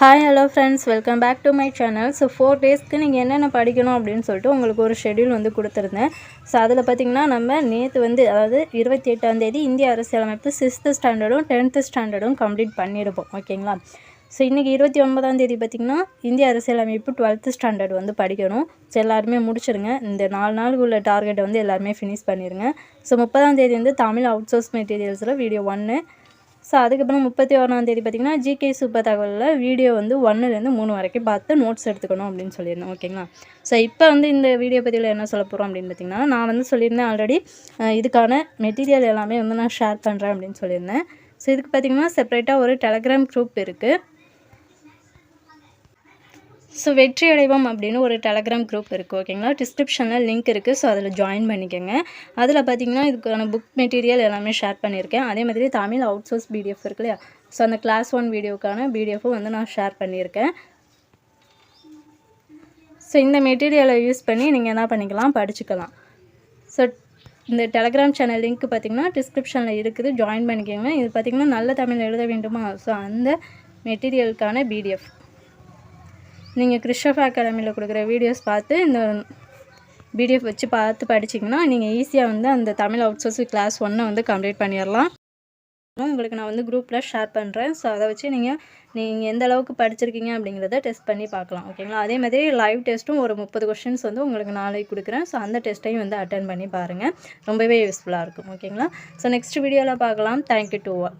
Hi hello friends welcome back to my channel so four டேஸ்க்கு நீங்கள் என்னென்ன படிக்கணும் அப்படின்னு சொல்லிட்டு உங்களுக்கு ஒரு ஷெட்யூல் வந்து கொடுத்துருந்தேன். ஸோ அதில் பார்த்திங்கன்னா நம்ம நேற்று வந்து அதாவது இருபத்தி எட்டாம் தேதி இந்திய அரசியலமைப்பு சிக்ஸ்த்து ஸ்டாண்டர்டும் டென்த்து ஸ்டாண்டர்டும் கம்ப்ளீட் பண்ணியிருப்போம் ஓகேங்களா ஸோ இன்றைக்கி இருபத்தி ஒன்பதாம் தேதி பார்த்திங்கன்னா இந்திய அரசியலமைப்பு டுவெல்த்து ஸ்டாண்டர்ட் வந்து படிக்கணும். ஸோ எல்லாருமே முடிச்சிருங்க. இந்த நாலு நாளுக்கு உள்ள டார்கெட்டை வந்து எல்லாருமே ஃபினிஷ் பண்ணிடுங்க ஸோ முப்பதாம் தேதி வந்து தமிழ் அவுட் சோர்ஸ் மெட்டீரியல்ஸில் வீடியோ ஒன்று ஸோ அதுக்கப்புறம் முப்பத்தி ஓராந்தேதி தேதி பார்த்திங்கன்னா ஜிகே சூப்பர் தகவலில் வீடியோ வந்து ஒன்றுலேருந்து மூணு வரைக்கும் பார்த்து நோட்ஸ் எடுத்துக்கணும் அப்படின்னு சொல்லியிருந்தேன். ஓகேங்களா ஸோ இப்போ வந்து இந்த வீடியோ பற்றியில் என்ன சொல்ல போகிறோம் அப்படின்னு பார்த்திங்கன்னா நான் வந்து சொல்லியிருந்தேன் ஆல்ரெடி இதுக்கான மெட்டீரியல் எல்லாமே வந்து நான் ஷேர் பண்ணுறேன் அப்படின்னு சொல்லியிருந்தேன். ஸோ இதுக்கு பார்த்திங்கன்னா செப்பரேட்டாக ஒரு டெலகிராம் குரூப் இருக்குது ஸோ வெற்றி அடைவோம் அப்படின்னு ஒரு டெலகிராம் குரூப் இருக்குது ஓகேங்களா டிஸ்கிரிப்ஷனில் லிங்க் இருக்குது ஸோ அதில் ஜாயின் பண்ணிக்கோங்க. அதில் பார்த்தீங்கன்னா இதுக்கான புக் மெட்டீரியல் எல்லாமே ஷேர் பண்ணியிருக்கேன் அதே மாதிரி தமிழ் அவுட் சோர்ஸ் பிடிஎஃப் இருக்கு இல்லையா? ஸோ அந்த கிளாஸ் ஒன் வீடியோக்கான பிடிஎஃப்பும் வந்து நான் ஷேர் பண்ணியிருக்கேன் ஸோ இந்த மெட்டீரியலை யூஸ் பண்ணி நீங்கள் என்ன பண்ணிக்கலாம்? படிச்சுக்கலாம். ஸோ இந்த டெலகிராம் சேனல் லிங்க் பார்த்தீங்கன்னா டிஸ்கிரிப்ஷனில் இருக்குது. ஜாயின் பண்ணிக்கோங்க. இது பார்த்திங்கன்னா நல்ல தமிழ் எழுத வேண்டுமா? ஸோ அந்த மெட்டீரியலுக்கான பிடிஎஃப் நீங்கள் கிறிஸ்டப் அகாடமியில் கொடுக்குற வீடியோஸ் பார்த்து இந்த பிடிஎஃப் வச்சு பார்த்து படிச்சிங்கன்னா நீங்கள் ஈஸியாக வந்து அந்த தமிழ் அவுட் சோர்ஸ் கிளாஸ் ஒன்றை வந்து கம்ப்ளீட் பண்ணிடலாம். உங்களுக்கு நான் வந்து குரூப்பில் ஷேர் பண்ணுறேன் ஸோ அதை வச்சு நீங்கள் நீங்கள் எந்த அளவுக்கு படிச்சிருக்கீங்க அப்படிங்கிறத டெஸ்ட் பண்ணி பார்க்கலாம். ஓகேங்களா அதே மாதிரி லைவ் டெஸ்ட்டும் ஒரு முப்பது கொஷின்ஸ் வந்து உங்களுக்கு நாளைக்கு கொடுக்குறேன். ஸோ அந்த டெஸ்ட்டையும் வந்து அட்டன் பண்ணி பாருங்கள் ரொம்பவே யூஸ்ஃபுல்லாக இருக்கும். ஓகேங்களா ஸோ நெக்ஸ்ட் வீடியோவில் பார்க்கலாம். Thank you two all